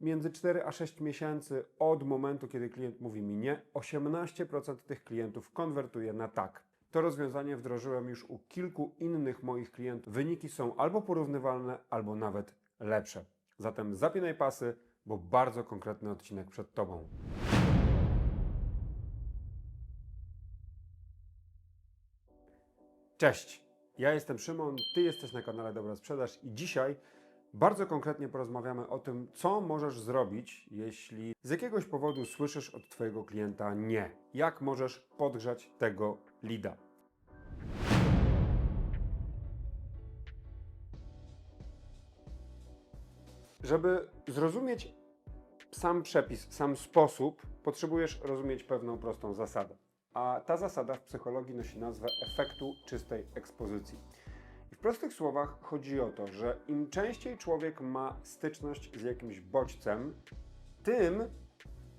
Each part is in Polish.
między 4 a 6 miesięcy od momentu, kiedy klient mówi mi nie, 18% tych klientów konwertuje na tak. To rozwiązanie wdrożyłem już u kilku innych moich klientów. Wyniki są albo porównywalne, albo nawet lepsze. Zatem zapinaj pasy, bo bardzo konkretny odcinek przed Tobą. Cześć, ja jestem Szymon, Ty jesteś na kanale Dobra Sprzedaż i dzisiaj bardzo konkretnie porozmawiamy o tym, co możesz zrobić, jeśli z jakiegoś powodu słyszysz od Twojego klienta nie. Jak możesz podgrzać tego lida. Żeby zrozumieć sam przepis, sam sposób, potrzebujesz rozumieć pewną prostą zasadę. A ta zasada w psychologii nosi nazwę efektu czystej ekspozycji. W prostych słowach chodzi o to, że im częściej człowiek ma styczność z jakimś bodźcem, tym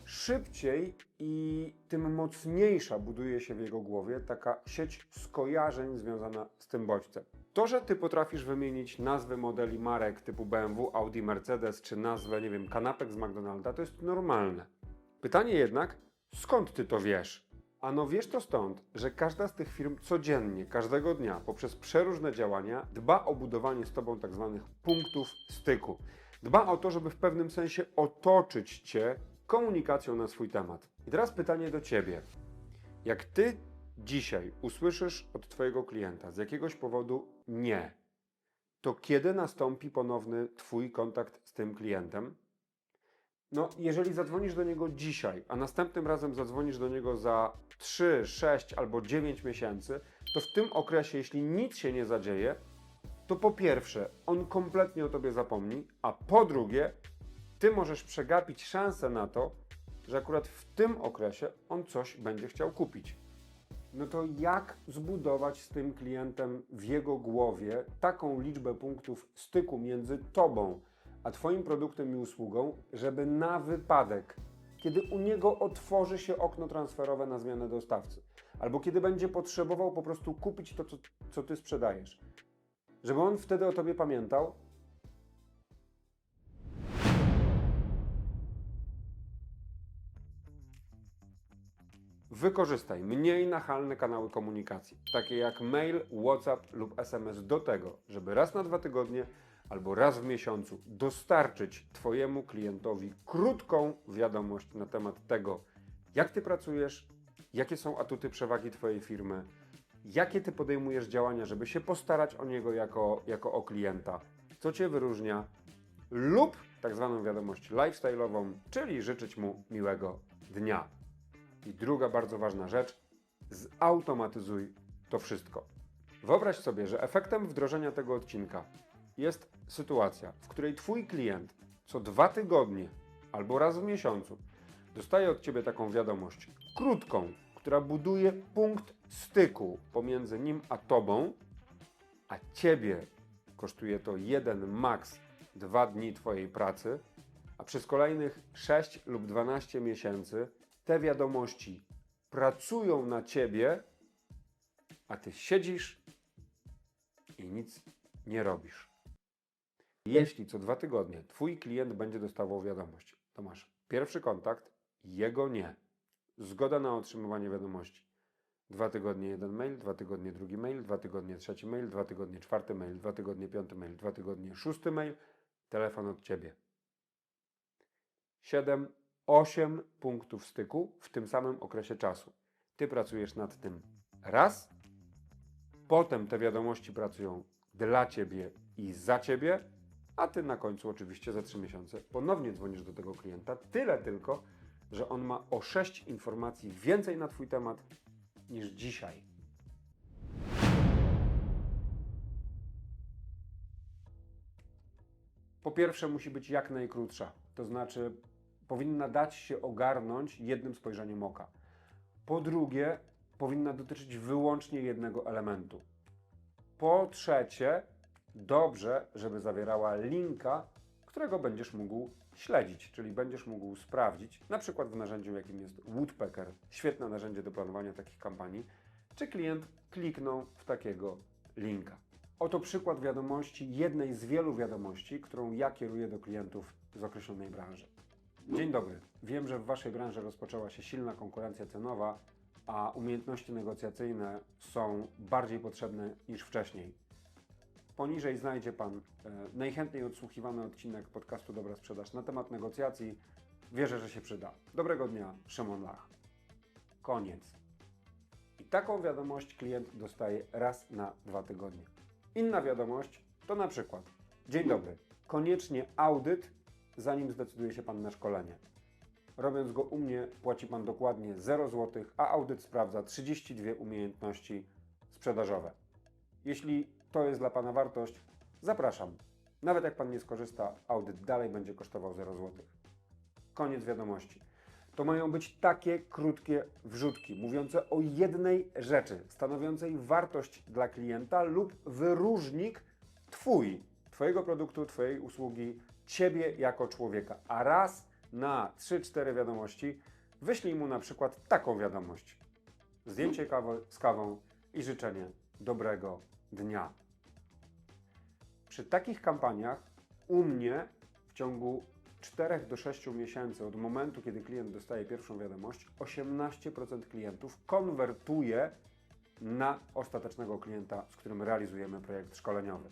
szybciej i tym mocniejsza buduje się w jego głowie taka sieć skojarzeń związana z tym bodźcem. To, że ty potrafisz wymienić nazwy modeli marek typu BMW, Audi, Mercedes, czy nazwę, nie wiem, kanapek z McDonalda, to jest normalne. Pytanie jednak, skąd ty to wiesz? Ano wiesz to stąd, że każda z tych firm codziennie, każdego dnia, poprzez przeróżne działania, dba o budowanie z Tobą tak zwanych punktów styku. Dba o to, żeby w pewnym sensie otoczyć Cię komunikacją na swój temat. I teraz pytanie do Ciebie. Jak Ty dzisiaj usłyszysz od Twojego klienta z jakiegoś powodu nie, to kiedy nastąpi ponowny Twój kontakt z tym klientem? No, jeżeli zadzwonisz do niego dzisiaj, a następnym razem zadzwonisz do niego za 3, 6 albo 9 miesięcy, to w tym okresie, jeśli nic się nie zadzieje, to po pierwsze, on kompletnie o tobie zapomni, a po drugie, ty możesz przegapić szansę na to, że akurat w tym okresie on coś będzie chciał kupić. No to jak zbudować z tym klientem w jego głowie taką liczbę punktów styku między tobą a Twoim produktem i usługą, żeby na wypadek, kiedy u niego otworzy się okno transferowe na zmianę dostawcy, albo kiedy będzie potrzebował po prostu kupić to, co, co Ty sprzedajesz, żeby on wtedy o Tobie pamiętał, Wykorzystaj mniej nachalne kanały komunikacji, takie jak mail, WhatsApp lub SMS do tego, żeby raz na dwa tygodnie albo raz w miesiącu dostarczyć Twojemu klientowi krótką wiadomość na temat tego, jak Ty pracujesz, jakie są atuty przewagi Twojej firmy, jakie Ty podejmujesz działania, żeby się postarać o niego jako, jako o klienta, co Cię wyróżnia, lub tak zwaną wiadomość lifestyle'ową, czyli życzyć mu miłego dnia. I druga bardzo ważna rzecz, zautomatyzuj to wszystko. Wyobraź sobie, że efektem wdrożenia tego odcinka jest sytuacja, w której Twój klient co dwa tygodnie albo raz w miesiącu dostaje od Ciebie taką wiadomość krótką, która buduje punkt styku pomiędzy nim a Tobą, a Ciebie kosztuje to jeden, maks dwa dni Twojej pracy, a przez kolejnych 6 lub 12 miesięcy te wiadomości pracują na Ciebie, a Ty siedzisz i nic nie robisz. Jeśli co dwa tygodnie Twój klient będzie dostawał wiadomość, to masz pierwszy kontakt, jego nie. Zgoda na otrzymywanie wiadomości. Dwa tygodnie jeden mail, dwa tygodnie drugi mail, dwa tygodnie trzeci mail, dwa tygodnie czwarty mail, dwa tygodnie piąty mail, dwa tygodnie szósty mail, telefon od Ciebie. 7, 8 punktów styku w tym samym okresie czasu. Ty pracujesz nad tym raz, potem te wiadomości pracują dla Ciebie i za Ciebie, a Ty na końcu oczywiście za 3 miesiące ponownie dzwonisz do tego klienta, tyle tylko, że on ma o 6 informacji więcej na Twój temat niż dzisiaj. Po pierwsze, musi być jak najkrótsza, to znaczy powinna dać się ogarnąć jednym spojrzeniem oka. Po drugie, powinna dotyczyć wyłącznie jednego elementu. Po trzecie, dobrze, żeby zawierała linka, którego będziesz mógł śledzić, czyli będziesz mógł sprawdzić, na przykład w narzędziu, jakim jest Woodpecker, świetne narzędzie do planowania takich kampanii, czy klient kliknął w takiego linka. Oto przykład wiadomości, jednej z wielu wiadomości, którą ja kieruję do klientów z określonej branży. Dzień dobry. Wiem, że w Waszej branży rozpoczęła się silna konkurencja cenowa, a umiejętności negocjacyjne są bardziej potrzebne niż wcześniej. Poniżej znajdzie Pan e, najchętniej odsłuchiwany odcinek podcastu Dobra Sprzedaż na temat negocjacji. Wierzę, że się przyda. Dobrego dnia, Szymon Lach. Koniec. I taką wiadomość klient dostaje raz na dwa tygodnie. Inna wiadomość to na przykład: Dzień dobry, koniecznie audyt, zanim zdecyduje się Pan na szkolenie. Robiąc go u mnie, płaci Pan dokładnie 0 zł, a audyt sprawdza 32 umiejętności sprzedażowe. Jeśli to jest dla Pana wartość, zapraszam. Nawet jak Pan nie skorzysta, audyt dalej będzie kosztował 0 zł. Koniec wiadomości. To mają być takie krótkie wrzutki, mówiące o jednej rzeczy, stanowiącej wartość dla klienta lub wyróżnik Twój, Twojego produktu, Twojej usługi, Ciebie jako człowieka. A raz na 3-4 wiadomości wyślij mu na przykład taką wiadomość. Zdjęcie kawy, z kawą i życzenie dobrego dnia. Przy takich kampaniach u mnie w ciągu 4 do 6 miesięcy od momentu, kiedy klient dostaje pierwszą wiadomość, 18% klientów konwertuje na ostatecznego klienta, z którym realizujemy projekt szkoleniowy.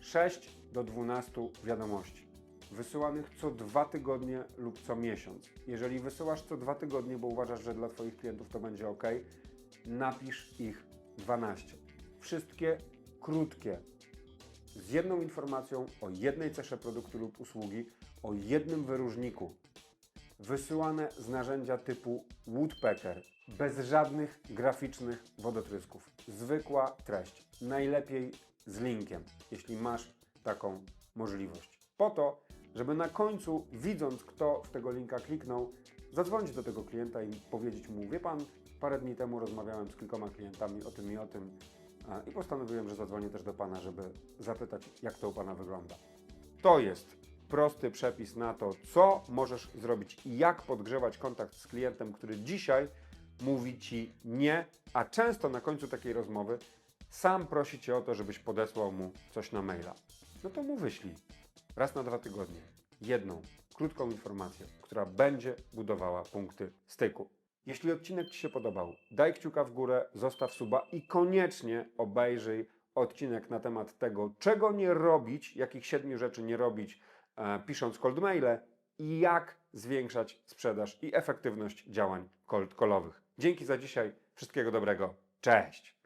Sześć do 12 wiadomości wysyłanych co dwa tygodnie lub co miesiąc. Jeżeli wysyłasz co dwa tygodnie, bo uważasz, że dla Twoich klientów to będzie ok, napisz ich 12. Wszystkie krótkie, z jedną informacją o jednej cesze produktu lub usługi, o jednym wyróżniku. Wysyłane z narzędzia typu Woodpecker, bez żadnych graficznych wodotrysków. Zwykła treść. Najlepiej z linkiem, jeśli masz taką możliwość. Po to, żeby na końcu, widząc kto w tego linka kliknął, zadzwonić do tego klienta i powiedzieć mu, wie pan, parę dni temu rozmawiałem z kilkoma klientami o tym i o tym i postanowiłem, że zadzwonię też do pana, żeby zapytać, jak to u pana wygląda. To jest prosty przepis na to, co możesz zrobić i jak podgrzewać kontakt z klientem, który dzisiaj mówi ci nie, a często na końcu takiej rozmowy sam prosi cię o to, żebyś podesłał mu coś na maila. No to mu wyślij raz na dwa tygodnie jedną krótką informację, która będzie budowała punkty styku. Jeśli odcinek Ci się podobał, daj kciuka w górę, zostaw suba i koniecznie obejrzyj odcinek na temat tego, czego nie robić, jakich siedmiu rzeczy nie robić, e, pisząc cold maile i jak zwiększać sprzedaż i efektywność działań cold callowych. Dzięki za dzisiaj, wszystkiego dobrego, cześć!